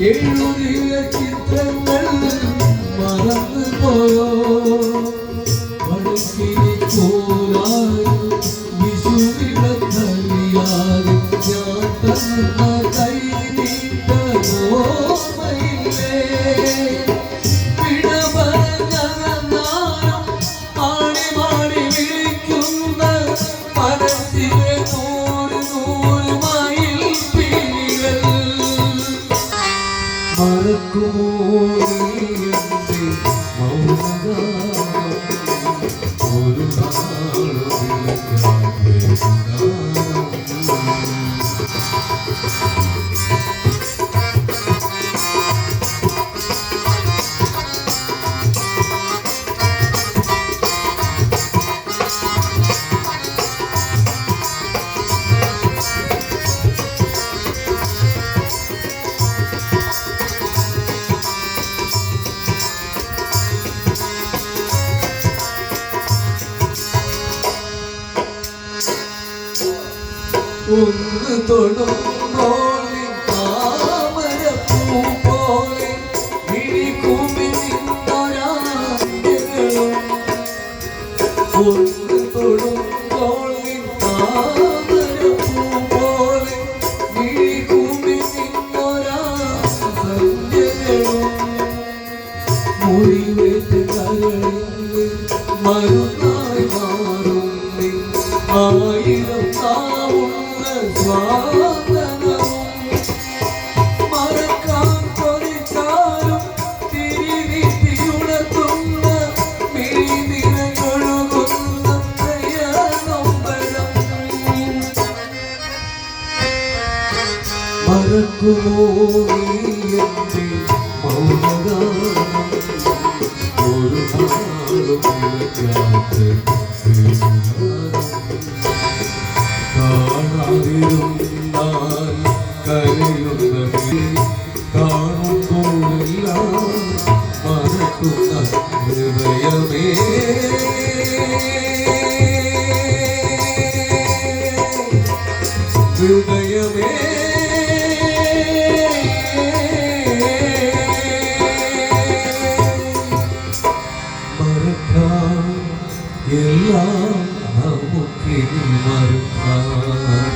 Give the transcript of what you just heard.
എഴുതിയ ചിത്രങ്ങൾ മറന്നുപോയോ വടക്കിനി ചോരായും വിഷുവിളക്കലിയാലും ഞാൻ തന്ന മറക്കുമോ മൗനഗാനം? ഒരു ഒന്ന് തൊടുമ്പോൾ നിൻ പൂ പോലെ നിന്നൊരാഞ്ജലികളും. ഒന്ന് തൊടുമ്പോൾ നിൻ പൂ പോലെ നിന്നൊരാഞ്ജലികളും. മുറിവേറ്റ കരളിൽ മരുന്നായി മറക്കുമോ നീ എന്റെ മൗനഗാനം? ഒരു നാളും ഹൃദയമേ ഹൃദയമേ മറക്കാം എല്ലാം നമുക്കിനി മറക്കാം